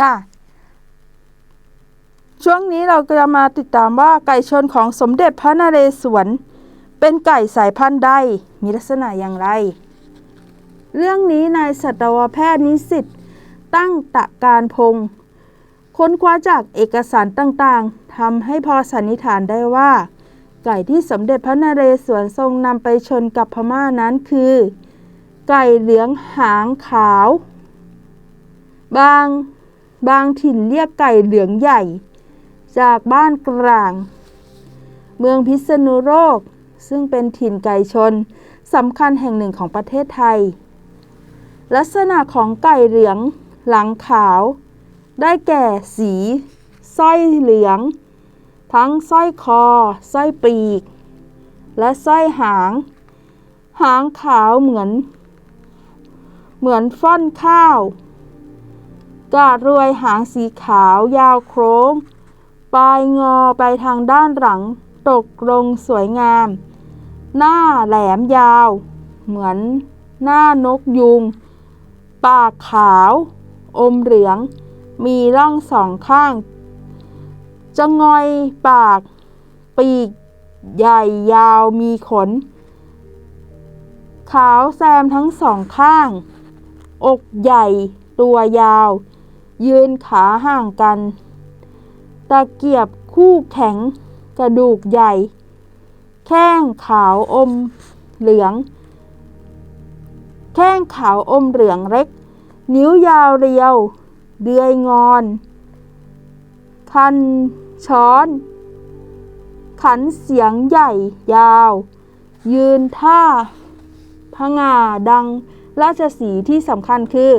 ค่ะ ช่วงนี้เราจะมาติดตามว่าไก่ชนของสมเด็จพระนเรศวร เป็นไก่สายพันธุ์ใด มีลักษณะอย่างไร เรื่องนี้นายสัตวแพทย์นิสิตตั้งตะการพงศ์ค้นคว้าจากเอกสารต่างๆทำให้พอสันนิษฐานได้ว่า ไก่ที่สมเด็จพระนเรศวรทรงนำไปชนกับพม่านั้นคือ ไก่เหลืองหางขาว บาง บางถิ่นเรียกไก่เหลืองใหญ่ จากบ้านกลาง เมืองพิษณุโลก ซึ่งเป็นถิ่นไก่ชนสำคัญแห่งหนึ่งของประเทศไทย ลักษณะของไก่เหลืองหลังขาว ได้แก่สีสร้อยเหลือง ทั้งสร้อยคอสร้อยปีก และสร้อยหาง หางขาวเหมือน เหมือนฟ่อนข้าว กาดรวยหางสีขาวยาวโค้ง ปลายงอไปทางด้านหลัง ตกลงสวยงาม หน้าแหลมยาว เหมือนหน้านกยุง ปากขาว อมเหลือง มีร่องสองข้าง จะงอยปาก ปีก ใหญ่ยาวมีขน ขาวแซมทั้งสองข้าง อกใหญ่ตัวยาว ยืนขาห่างกัน ตะเกียบคู่แข็งกระดูกใหญ่ แข้งขาวอมเหลือง แข้งขาวอมเหลืองเล็ก นิ้วยาวเรียว เดือยงอน คันช้อน ขันเสียงใหญ่ยาว ยืนท่าพงาดังราชสีที่สำคัญคือ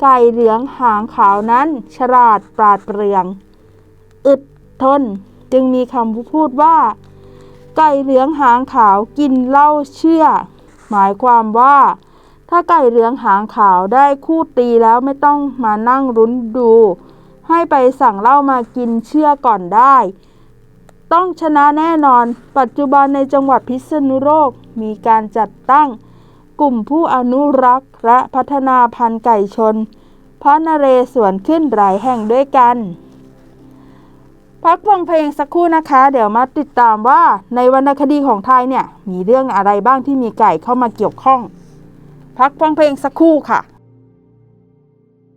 ไก่เหลืองหางขาวนั้น ฉลาดปราดเปรื่อง อึดทนจึงมีคำพูดว่า ไก่เหลืองหางขาวกินเหล้าเชื่อ หมายความว่า ถ้าไก่เหลืองหางขาวได้คู่ตีแล้วไม่ต้องมานั่งรุ้นดู ให้ไปสั่งเหล้ามากินเชื่อก่อนได้ ต้องชนะแน่นอน ปัจจุบันในจังหวัดพิษณุโลกมีการจัดตั้ง กลุ่มผู้อนุรักษ์และพัฒนาพันธุ์ไก่ชน พระนเรศวรขึ้นหลายแห่งด้วยกัน พักฟังเพลงสักครู่นะคะ เดี๋ยวมาติดตามว่าในวรรณคดีของไทยเนี่ย มีเรื่องอะไรบ้างที่มีไก่เข้ามาเกี่ยวข้อง พักฟังเพลงสักครู่ค่ะ